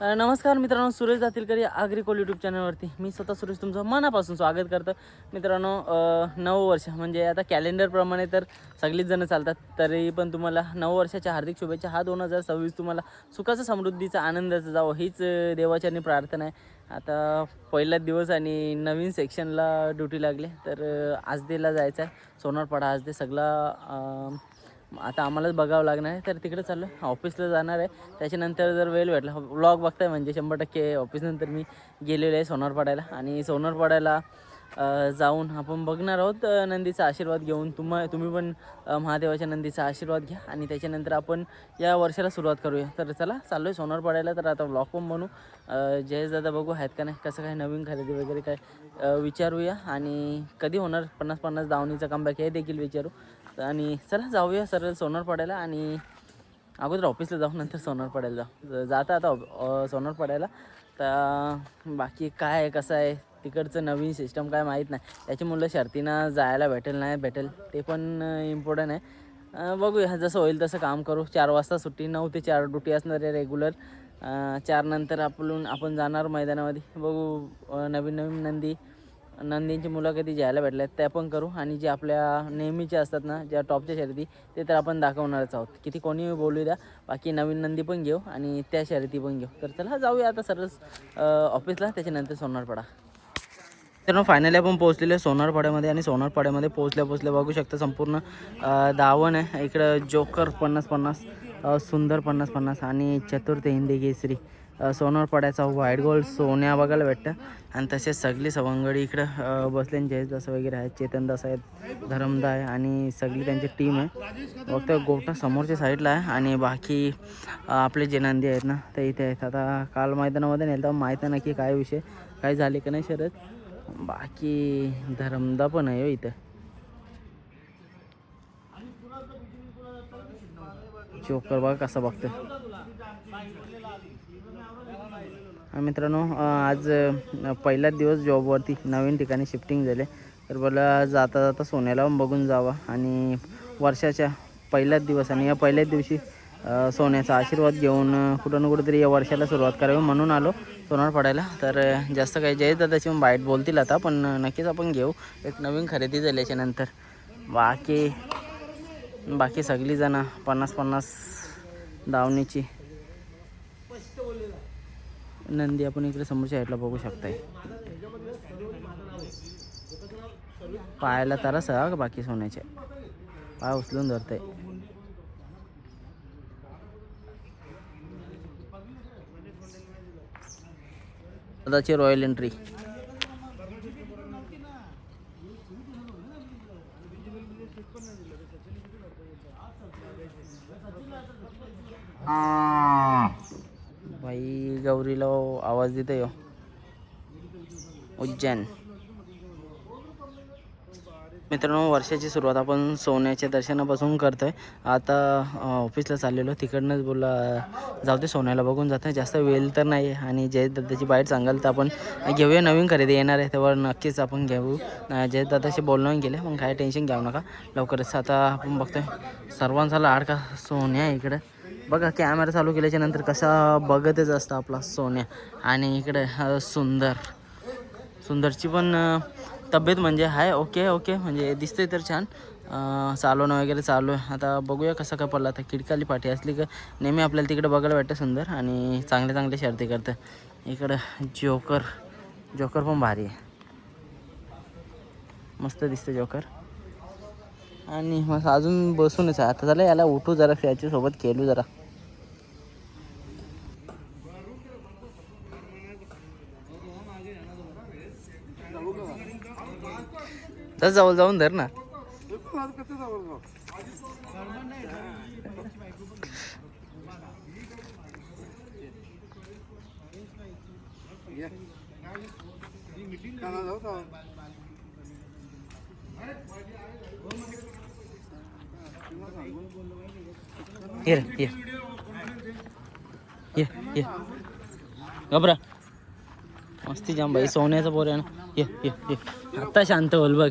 नमस्कार मित्रांनो सुरेश दातीलकर या आग्रिकोल यूट्यूब चॅनलवरती मी स्वतः सुरेश तुमचं मनापासून स्वागत करतो. मित्रांनो अ, नऊ वर्ष म्हणजे आता कॅलेंडरप्रमाणे तर सगळीच जणं चालतात तरी पण तुम्हाला नऊ वर्षाच्या हार्दिक शुभेच्छा. हा दोन हजार सव्वीस तुम्हाला सुखाचा समृद्धीचा आनंदाचा जावं हीच अ, प्रार्थना आहे. आता पहिलाच दिवस आणि नवीन सेक्शनला ड्युटी लागली तर आजदेला जायचं आहे सोनारपाडा आजदे सगळा आता आम्हालाच बघावं लागणार आहे. तर तिकडे चाललो. ऑफिसला जाणार आहे. त्याच्यानंतर जर वेळ भेटला व्लॉग बघताय म्हणजे शंभर टक्के ऑफिसनंतर मी गेलेलो आहे सोनारपाड्याला. आणि सोनारपाड्याला जाऊन आपण बघणार आहोत नंदीचा आशीर्वाद घेऊन. तुम्हा तुम्ही पण महादेवाच्या नंदीचा आशीर्वाद घ्या. आणि त्याच्यानंतर आपण या वर्षाला सुरुवात करूया. तर चला चाललो आहे सोनारपाड्याला. तर आता ब्लॉग पण बनू जयेश दादा बघू आहेत का नाही कसं काय नवीन खरेदी वगैरे काय विचारूया. आणि कधी होणार? पन्नास पन्नास दावणीचा कमबॅक हे देखील विचारू. आणि चला जाऊया सरळ सोनारपाड्याला आणि अगोदर ऑफिसला जाऊ नंतर सोनारपाड्याला जाऊ. जाता आता ऑ- सोनारपाड्याला. तर बाकी काय आहे कसं आहे तिकडचं नवीन सिस्टम काय माहीत नाही. त्याच्यामुळं शर्तीनं जायला भेटेल नाही भेटेल ते पण इम्पॉर्टंट आहे. बघूया जसं होईल तसं काम करू. चार वाजता सुट्टी नऊ ते चार ड्युटी असणार आहे रेग्युलर चारनंतर आपण आपण जाणार मैदानामध्ये. बघू नवीन नवीन नंदी नंदींची मुलाखती ज्यायला भेटल्या त्या पण करू. आणि जे आपल्या नेहमीचे असतात ना ज्या टॉपच्या शर्यती ते तर आपण दाखवणारच आहोत. किती कोणी बोलू द्या बाकी नवीन नंदी पण घेऊ आणि त्या शर्यती पण घेऊ. तर चला जाऊया आता सरळ ऑफिसला त्याच्यानंतर सोनारपाडा. तर फायनली आपण पोहोचलेलो सोनारपाड्यामध्ये आणि सोनारपाड्यामध्ये पोहोचल्या पोहोचल्या बघू शकता संपूर्ण दावण आहे. इकडं जोकर पन्नास पन्नास सुंदर पन्नास पन्नास आणि चतुर्थ हिंदी केसरी. अ, पडायचा व्हाईट गोल्ड सोन्या बघायला भेटतं. आणि तसेच सगळी सवंगडी इकडं बसले जयदास वगैरे आहेत चेतनदास आहेत धरमदा आहे आणि सगळी त्यांची टीम आहे. फक्त गोठा समोरच्या साईडला आहे आणि बाकी आपले जे नंदी आहेत ना ते इथे आहेत. आता काल मैदानामध्ये नेलं माहीत नाही की काय विषय काय झाले का नाही शरद. बाकी धरमदा पण आहे हो इथं. चोकर बघा कसा बघतो हा मित्रांनो आज पहिलाच दिवस जॉबवरती नवीन ठिकाणी शिफ्टिंग झाले. तर मला जाता जाता सोन्याला पण बघून जावा. आणि वर्षाच्या पहिलाच दिवस आणि या पहिल्याच दिवशी सोन्याचा आशीर्वाद घेऊन कुठं ना कुठंतरी या वर्षाला सुरुवात करावी म्हणून आलो सोनार पडायला. तर जास्त काही जय दादाची बाईट बोलतील आता पण नक्कीच आपण घेऊ एक नवीन खरेदी झाल्याच्यानंतर. बाकी बाकी सगळीजणं पन्नास पन्नास धावणीची नंदी आपण इकडे समोरच्या साईडला बघू शकताय. पायाला तारा सहा हा बाकी सोन्याचे? पाय उचलून धरतंय. दादाची रॉयल एंट्री भाई गौरीला आवाज देते हो उज्जैन. मित्रांनो वर्षाची सुरुवात आपण सोन्याच्या दर्शनापासून करतोय. आता ऑफिसला चाललेलो. तिकडनंच बोला जाऊ दे सोन्याला बघून जातं जास्त वेळ तर नाही आणि जयदादाची बाहेर बाईट सांगाल तर आपण घेऊया नवीन खरेदी येणार आहे. तेव्हा नक्कीच आपण घेऊ. जयदादाशी बोलणं गेले मग काय टेन्शन घेऊ नका. लवकरच. आता आपण बघतोय. सर्वांचा लाडका सोन्या आहे इकडं? बघा कॅमेरा चालू केल्याच्यानंतर कसा बघतच असतं आपला सोन्या. आणि इकडे सुंदर. सुंदरची पण तब्येत म्हणजे आहे ओके ओके म्हणजे दिसतंय तर छान. चालवणं वगैरे चालू आहे. आता बघूया कसं काय पडला. आता किडकाली पाठी असली का नेहमी आपल्याला तिकडे बघायला वाटतं सुंदर आणि चांगले चांगले शर्ती करतं इकडं जोकर जोकर पण भारी आहे. मस्त दिसतं जोकर आणि मग अजून बसूनच आहे. आता झालं याला उठू जरा सोबत खेळू जरा. तस जवळ जाऊन धर ना. ये रे, ये. ये ये. घबरा. मस्ती जाम भाई सोन्याचं पोर आहे ना. ये ये ये. आता शांत होल बघ.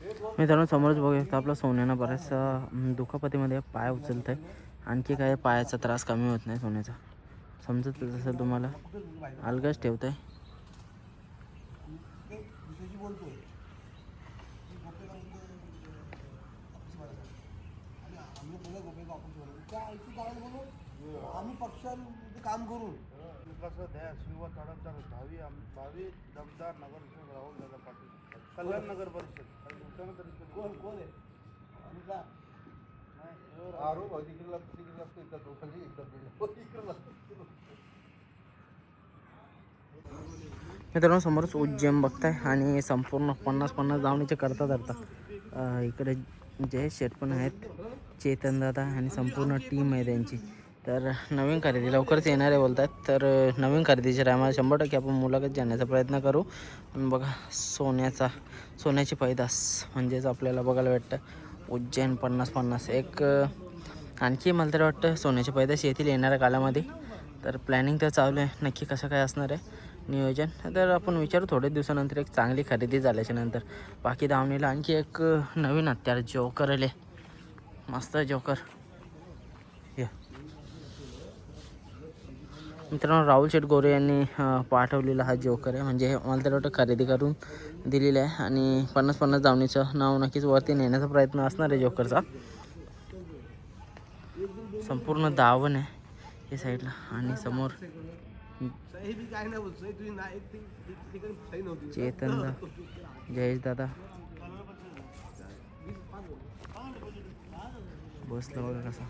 मित्रांनो समोरच बघू शकता आपला सोन्यानं बऱ्याचसा दुखापतीमध्ये पाय उचलत आहे आणखी काय पायाचा त्रास कमी होत नाही सोन्याचा. समजत जसं तुम्हाला. अलगच ठेवत आहे आम्ही बोला काम करून कसं द्या शिवा तडपदार भावी भावी दमदार नगरसेवक राहुल दादा पाटील. कल्याण नगर परिषद. कोण? कोण आहे? आम्ही का मित्रांनो समोरच उज्जैन बघताय आणि संपूर्ण पन्नास पन्नास धावणीचे करता धरता अं, इकडे जय शेट पण आहेत चेतन दादा आणि संपूर्ण टीम आहे त्यांची. तर नवीन खरेदी लवकरच येणार आहे बोलतात. तर नवीन खरेदीच्या टायमाला शंभर टक्के आपण मुलाखत जाण्याचा प्रयत्न करू. पण बघा सोन्याचा सोन्याची पैदास म्हणजेच आपल्याला बघायला भेटतं. उज्जैन पन्नास पन्नास. एक आणखी मला तरी वाटतं सोन्याची पैदास येतील येणाऱ्या काळामध्ये तर प्लॅनिंग तर चालू आहे. नक्की कसं काय असणार आहे? नियोजन. तर आपण विचारू थोड्याच दिवसानंतर एक चांगली खरेदी झाल्याच्यानंतर. बाकी धावणीला आणखी एक नवीन हत्यार जोकर आले. मस्त जोकर मित्रांनो राहुल शेठ गोरे यांनी पाठवलेला हा जोकर आहे. म्हणजे मला तर वाटतं खरेदी करून दिलेला आहे. आणि पन्नास पन्नास धावणीचं नाव नक्कीच वरती नेण्याचा प्रयत्न असणार आहे जोकरचा. संपूर्ण दावण आहे या साईडला. आणि समोर चेतन दा जयेश दादा. बसलं बघा कसा.